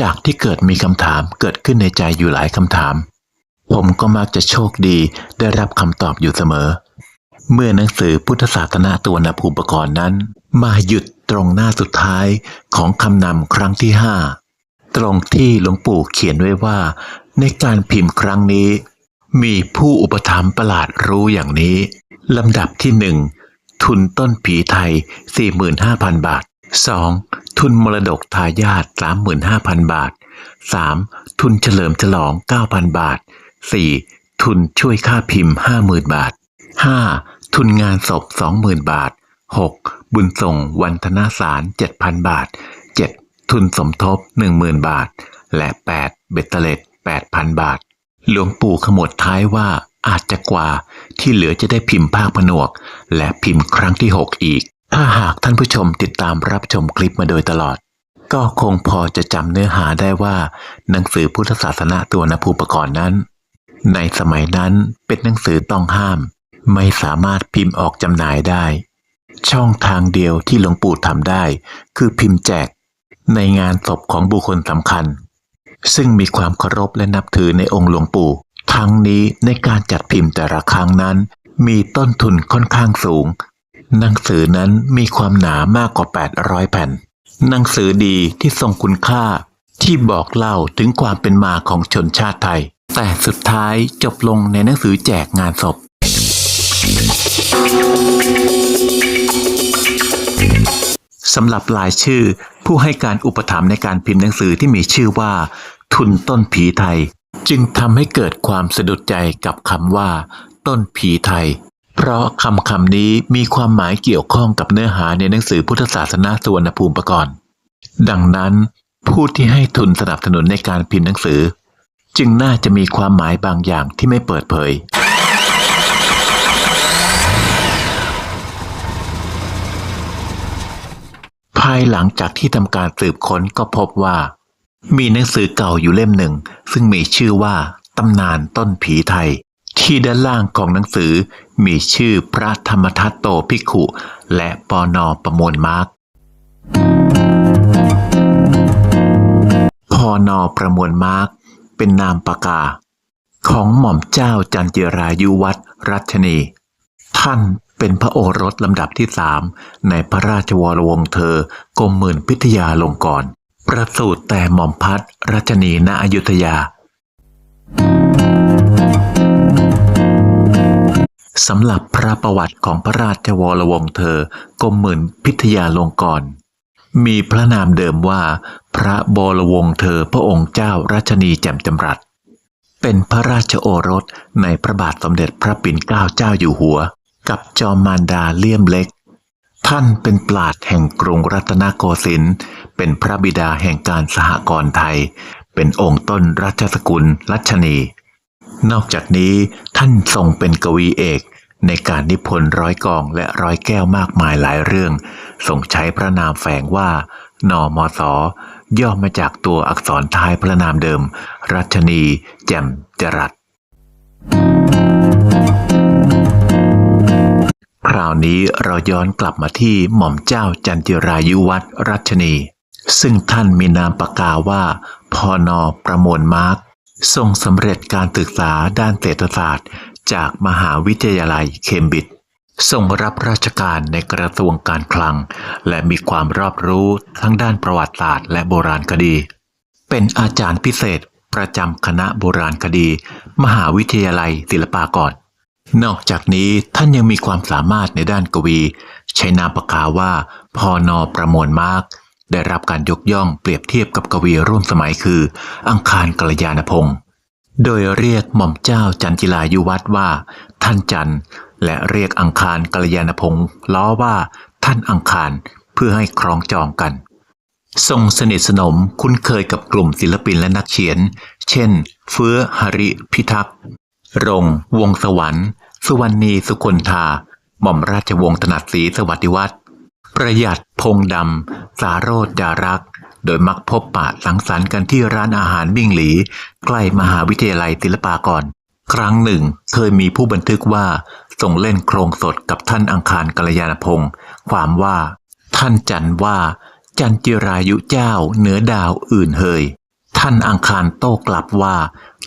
จากที่เกิดมีคำถามเกิดขึ้นในใจอยู่หลายคำถาม ผมก็มักจะโชคดีได้รับคำตอบอยู่เสมอ เมื่อหนังสือพุทธศาสนาตัวนภูมิปกรณ์นั้น มาหยุดตรงหน้าสุดท้ายของคำนำครั้งที่ห้าตรงที่หลวงปู่เขียนไว้ว่า ในการพิมพ์ครั้งนี้ มีผู้อุปถัมภ์ประหลาดรู้อย่างนี้ลำดับที่หนึ่งทุนต้นผีไทย 45,000 บาท 2. ทุนมรดกทายาท35,000 บาท 3. ทุนเฉลิมฉลอง 9,000 บาท 4. ทุนช่วยค่าพิมพ์ 50,000 บาท 5. ทุนงานศพ 20,000 บาท 6. บุญส่งวันธนาสาร 7,000 บาท 7. ทุนสมทบ 10,000 บาท และ 8. เบ็ดเตล็ด 8,000 บาท หลวงปู่ขมวดท้ายว่าอาจจะกว่าที่เหลือจะได้พิมพ์ภาคผนวก และพิมพ์ครั้งที่ 6 อีก ถ้าหากท่านผู้ชมติดตามรับชมคลิปมาโดยตลอด ก็คงพอจะจำเนื้อหาได้ว่า หนังสือพุทธศาสนาตัวนภูปกรณ์นั้น ในสมัยนั้นเป็นหนังสือต้องห้าม ไม่สามารถพิมพ์ออกจำหน่ายได้ ช่องทางเดียวที่หลวงปู่ทำได้ คือพิมพ์แจก ในงานศพของบุคคลสำคัญ ซึ่งมีความเคารพและนับถือในองค์หลวงปู่ทั้งนี้ในการจัดพิมพ์แต่ละครั้งนั้น มีต้นทุนค่อนข้างสูง หนังสือนั้นมีความหนามากกว่า 800 แผ่น หนังสือดีที่ทรงคุณค่าที่บอกเล่าถึงความเป็นมาของชนชาติไทย แต่สุดท้ายจบลงในหนังสือแจกงานศพ สำหรับรายชื่อผู้ให้การอุปถัมภ์ในการพิมพ์หนังสือที่มีชื่อว่า ทุนต้นผีไทย จึงทำให้เกิดความสะดุดใจกับคำว่า ต้นผีไทย เพราะคำคำนี้มีความหมายเกี่ยวข้องกับเนื้อหาในหนังสือพุทธศาสนาสุวรรณภูมิประกรณ์ดังนั้น ผู้ที่ให้ทุนสนับสนุนในการพิมพ์หนังสือ จึงน่าจะมีความหมายบางอย่างที่ไม่เปิดเผย ภายหลังจากที่ทำการสืบค้นก็พบว่า มีหนังสือเก่าอยู่เล่มหนึ่ง ซึ่งมีชื่อว่าตำนานต้นผีไทย ที่ด้านล่างของหนังสือ มีชื่อพระธรรมทัตโตภิกขุ และปอนอประมวลมาร์กพอนอประมวลมาร์กเป็นนามปากกา ของหม่อมเจ้าจันจิรายุวัฒน์รัชนี ท่านเป็นพระโอรสลำดับที่สามในพระราชวรวงศ์เธอกรมหมื่นพิทยาลงกรณ์ประสูติแต่หม่อมพัดรัชนีณอยุธยา สำหรับพระประวัติของพระราชวรวงศ์เธอกรมหมื่นพิทยาลงกรณ์มีพระนามเดิมว่า พระบรวงศ์เธอพระองค์เจ้ารัชนีแจ่มจำรัดเป็นพระราชโอรสในพระบาทสมเด็จพระปิ่นเกล้าเจ้าอยู่หัว กับจอมมารดาเลี่ยมเล็ก ท่านเป็นปราดแห่งกรุงรัตนโกสินทร์เป็นพระบิดาแห่งการสหกรณ์ไทย เป็นองค์ต้นรัชสกุลรัชนี นอกจากนี้ท่านทรงเป็นกวีเอก ในการนิพนธ์ร้อยกองและร้อยแก้วมากมายหลายเรื่องทรงใช้พระนามแฝงว่านอมสย่อมาจากตัวอักษรท้ายพระนามเดิม รัชนี แจ่มจรัสคราวนี้เราย้อนกลับมาที่หม่อมเจ้าจันจิรายุวัฒนรัชนี ซึ่งท่านมีนามปากกาว่า พอนอประมวลมาร์กทรงสำเร็จการศึกษาด้านเศรษฐศาสตร์ จากมหาวิทยาลัยเคมบริดจ์ทรงรับราชการในกระทรวงการคลัง และมีความรอบรู้ทั้งด้านประวัติศาสตร์และโบราณคดี เป็นอาจารย์พิเศษประจำคณะโบราณคดี มหาวิทยาลัยศิลปากร นอกจากนี้ท่านยังมีความสามารถในด้านกวี ใช้นามปากกาว่าพอนอประมวลมาร์กได้รับการยกย่องเปรียบเทียบกับกวีร่วมสมัยคือ อังคารกัลยาณพงศ์ โดยเรียกหม่อมเจ้าจันจิลายุวัฒว่า ท่านจันและเรียกอังคารกัลยาณพงศ์ล้อว่าท่านอังคารเพื่อให้ครองจองกัน ทรงสนิทสนมคุ้นเคยกับกลุ่มศิลปินและนักเขียน เช่น เฟื้อหริพิทักษ์รงวงสวรรค์สุวรรณีสุคนธาหม่อมราชวงศ์ถนัดศรีสวัสดิวัฒน์ประหยัดพงดำ สาโรจดารักษ์ โดยมักพบปะสังสรรค์กันที่ร้านอาหารบิ่งหลี ใกล้มหาวิทยาลัยศิลปากร ครั้งหนึ่ง เคยมีผู้บันทึกว่าส่งเล่นโครงสดกับท่านอังคารกัลยาณพงศ์ความว่า ท่านจันว่า จันจิรายุเจ้าเหนือดาวอื่นเฮยท่านอังคารโต้กลับว่า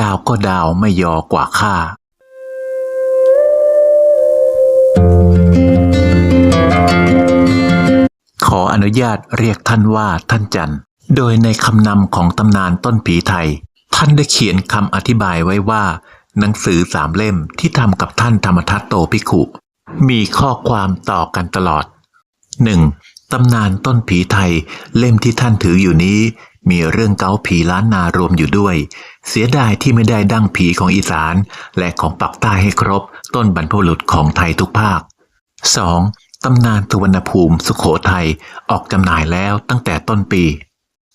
ดาวก็ดาวไม่ยอกว่าข้า ออนุญาตเรียกท่านว่าท่านจันโดยในคำนำของตำนานต้นผีไทย ท่านได้เขียนคำอธิบายไว้ว่า หนังสือสามเล่มที่ทำกับท่านธรรมทัตโตภิกขุ มีข้อความต่อกันตลอด 1. ตำนานต้นผีไทยเล่มที่ท่านถืออยู่นี้ มีเรื่องเก้าผีล้านนารวมอยู่ด้วย เสียดายที่ไม่ได้ดั้งผีของอีสาน และของปักใต้ให้ครบ ต้นบรรพบุรุษของไทยทุกภาค 2. ตำนานสุวรรณภูมิสุขโขทัยออกจำหน่ายแล้วตั้งแต่ต้นปี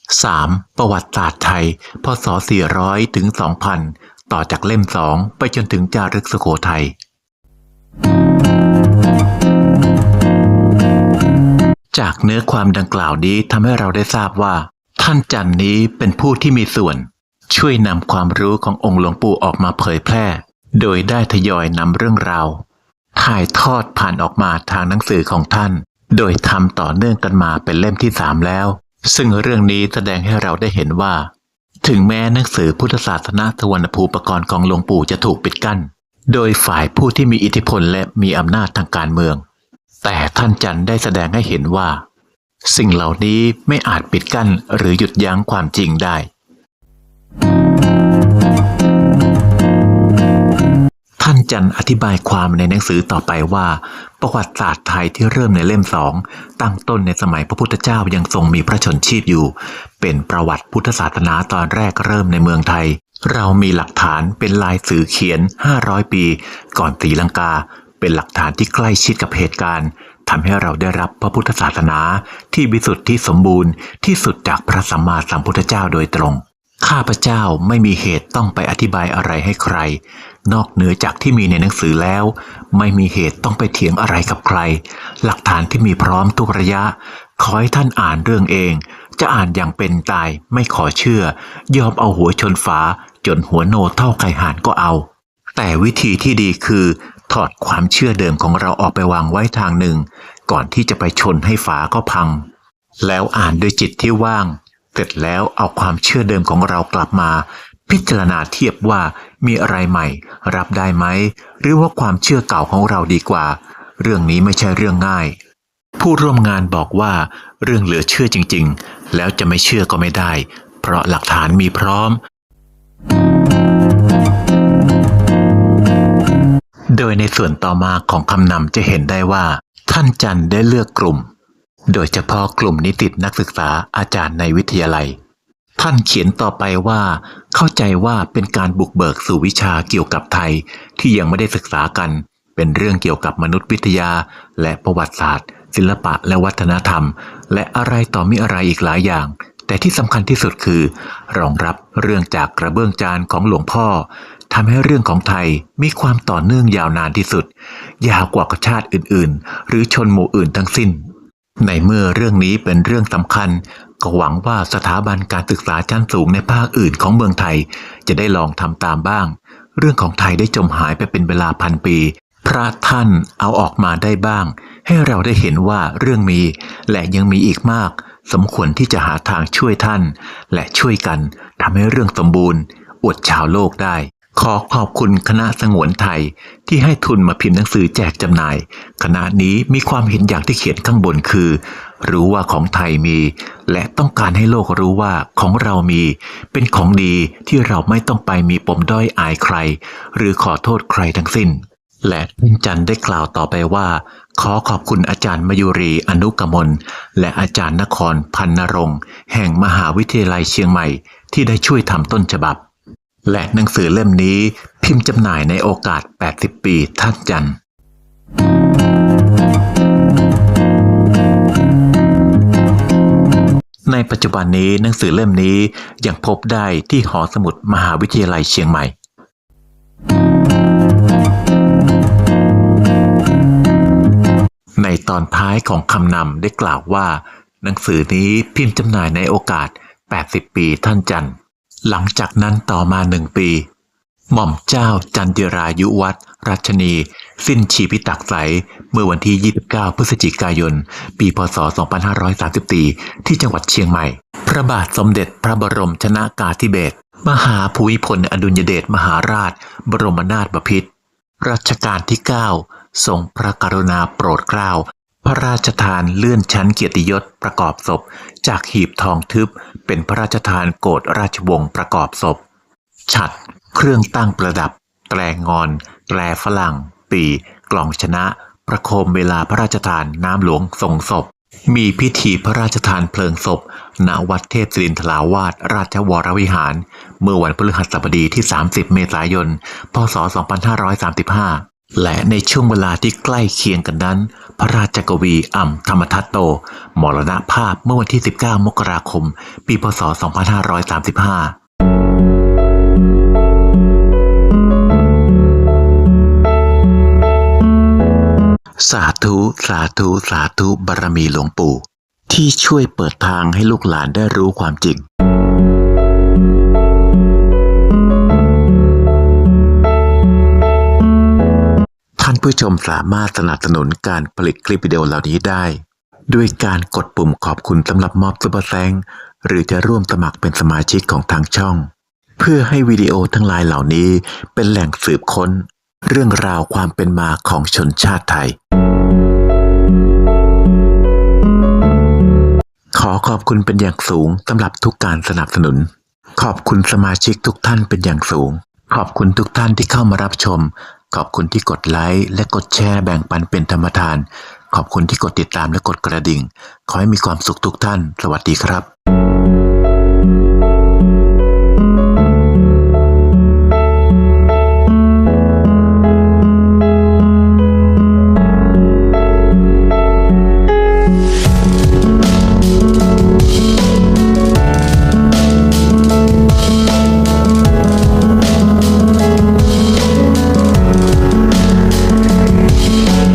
3. ประวัติศาสตร์ไทย พศ 400 ถึง 2000 ต่อจากเล่ม 2 ไปจนถึงจารึกสุโขทัย จากเนื้อความดังกล่าวนี้ทำให้เราได้ทราบว่า ท่านจันนี้เป็นผู้ที่มีส่วน ช่วยนำความรู้ขององค์หลวงปู่ออกมาเผยแพร่ โดยได้ทยอยนำเรื่องราว ถ่ายทอดผ่านออกมาทางหนังสือของท่าน โดยทำต่อเนื่องกันมาเป็นเล่มที่สามแล้ว ซึ่งเรื่องนี้แสดงให้เราได้เห็นว่า ถึงแม้หนังสือพุทธศาสนาทวรรณภูปกรณ์ของหลวงปู่จะถูกปิดกั้น โดยฝ่ายผู้ที่มีอิทธิพลและมีอำนาจทางการเมือง แต่ท่านจันได้แสดงให้เห็นว่า สิ่งเหล่านี้ไม่อาจปิดกั้นหรือหยุดยั้งความจริงได้านจันอธิบายความในหนังสือต่อไปว่า ประวัติศาสตร์ไทยที่เริ่มในเล่มสองตั้งต้นในสมัยพระพุทธเจ้ายังทรงมีพระชนชีพอยู่ เป็นประวัติพุทธศาสนาตอนแรกเริ่มในเมืองไทย เรามีหลักฐานเป็นลายสื่อเขียน 500 ปี ก่อนตีลังกา เป็นหลักฐานที่ใกล้ชิดกับเหตุการณ์ทำให้เราได้รับพระพุทธศาสนาที่วิสุทธิที่สมบูรณ์ที่สุดจากพระสัมมาสัมพุทธเจ้าโดยตรง ข้าพเจ้าไม่มีเหตุต้องไปอธิบายอะไรให้ใคร นอกเหนือจากที่มีในหนังสือแล้ว ไม่มีเหตุต้องไปเถียงอะไรกับใคร หลักฐานที่มีพร้อมทุกระยะ ขอให้ท่านอ่านเรื่องเอง จะอ่านอย่างเป็นตายไม่ขอเชื่อ ยอมเอาหัวชนฝา จนหัวโนเท่าไก่หานก็เอา แต่วิธีที่ดีคือ ถอดความเชื่อเดิมของเราออกไปวางไว้ทางหนึ่ง ก่อนที่จะไปชนให้ฝาก็พัง แล้วอ่านด้วยจิตที่ว่าง เสร็จแล้วเอาความเชื่อเดิมของเรากลับมา พิจารณาเทียบว่ามีอะไรใหม่ รับได้ไหม หรือว่าความเชื่อเก่าของเราดีกว่า เรื่องนี้ไม่ใช่เรื่องง่าย ผู้ร่วมงานบอกว่า เรื่องเหลือเชื่อจริง ๆ แล้วจะไม่เชื่อก็ไม่ได้ เพราะหลักฐานมีพร้อม โดยในส่วนต่อมาของคำนำจะเห็นได้ว่า ท่านจันได้เลือกกลุ่ม โดยเฉพาะกลุ่มนิตินักศึกษาอาจารย์ในวิทยาลัย ท่านเขียนต่อไปว่า เข้าใจว่าเป็นการบุกเบิกสู่วิชาเกี่ยวกับไทยที่ยังไม่ได้ศึกษากัน เป็นเรื่องเกี่ยวกับมนุษยวิทยา และประวัติศาสตร์ ศิลปะและวัฒนธรรม และอะไรต่อมีอะไรอีกหลายอย่าง แต่ที่สำคัญที่สุดคือ รองรับเรื่องจากกระเบื้องจานของหลวงพ่อทำให้เรื่องของไทยมีความต่อเนื่องยาวนานที่สุด ยาวกว่าชาติอื่น ๆ หรือชนหมู่อื่นทั้งสิ้น ในเมื่อเรื่องนี้เป็นเรื่องสำคัญ ก็หวังว่าสถาบันการศึกษาชั้นสูงในภาคอื่นของเมืองไทย จะได้ลองทำตามบ้าง เรื่องของไทยได้จมหายไปเป็นเวลาพันปี พระท่านเอาออกมาได้บ้าง ให้เราได้เห็นว่าเรื่องมี และยังมีอีกมาก สมควรที่จะหาทางช่วยท่าน และช่วยกันทำให้เรื่องสมบูรณ์อวดชาวโลกได้ ขอขอบคุณคณะสงวนไทยที่ให้ทุนมาพิมพ์หนังสือแจกจำหน่าย คณะนี้มีความเห็นอย่างที่เขียนข้างบนคือ รู้ว่าของไทยมี และต้องการให้โลกรู้ว่าของเรามี เป็นของดีที่เราไม่ต้องไปมีปมด้อยอายใคร หรือขอโทษใครทั้งสิ้น และท่านจันได้กล่าวต่อไปว่า ขอขอบคุณอาจารย์มยุรีอนุกมลและอาจารย์นครพันนรงค์แห่งมหาวิทยาลัยเชียงใหม่ ที่ได้ช่วยทำต้นฉบับ และหนังสือเล่มนี้พิมพ์จำหน่ายในโอกาส 80 ปีท่านจันทร์ในปัจจุบันนี้หนังสือเล่มนี้ยังพบได้ที่หอสมุดมหาวิทยาลัยเชียงใหม่ ในตอนท้ายของคำนำได้กล่าวว่า หนังสือนี้พิมพ์จำหน่ายในโอกาส 80 ปีท่านจันทร์ หลังจากนั้นต่อมาหนึ่งปี หม่อมเจ้าจันจิรายุวัฒน์รัชนี สิ้นชีพิตตักใสเมื่อวันที่ 29 พฤศจิกายน ปี พศ 2534 ที่จังหวัดเชียงใหม่ พระบาทสมเด็จพระบรมชนากาธิเบศรมหาภูมิพลอดุลยเดชมหาราช บรมนาถบพิตรรัชกาลที่ 9 ทรงพระกรุณาโปรดเกล้า พระราชทานเลื่อนชั้นเกียรติยศประกอบศพ จากหีบทองทึบเป็นพระราชทานโกรธราชวงศ์ประกอบศพ ฉัด เครื่องตั้งประดับ แตรงอน แตรฝรั่ง ปี กล่องชนะ ประโคมเวลาพระราชทานน้ำหลวงทรงศพ มีพิธีพระราชทานเพลิงศพ ณ วัดเทพศิรินทราวาสราชวรวิหาร เมื่อวันพฤหัสบดีที่ 30 เมษายน พศ 2535 และในช่วงเวลาที่ใกล้เคียงกันนั้น พระราชกวีอ่ำธรรมทัตโต มรณภาพเมื่อวันที่ 19 มกราคม ปีพศ 2535สาธุ สาธุ สาธุบารมีหลวงปู่ ที่ช่วยเปิดทางให้ลูกหลานได้รู้ความจริงานผู้ชมสามารถสนับสนุนการผลิตคลิปวิดีโอเหล่านี้ได้ ด้วยการกดปุ่มขอบคุณสำหรับมอบซุปเปอร์แซงหรือจะร่วมสมัครเป็นสมาชิกของทางช่อง เพื่อให้วิดีโอทั้งหลายเหล่านี้เป็นแหล่งสืบค้น เรื่องราวความเป็นมาของชนชาติไทย ขอขอบคุณเป็นอย่างสูงสำหรับทุกการสนับสนุน ขอบคุณสมาชิกทุกท่านเป็นอย่างสูง ขอบคุณทุกท่านที่เข้ามารับชม ขอบคุณที่กดไลค์และกดแชร์แบ่งปันเป็นธรรมทาน ขอบคุณที่กดติดตามและกดกระดิ่ง ขอให้มีความสุขทุกท่าน สวัสดีครับ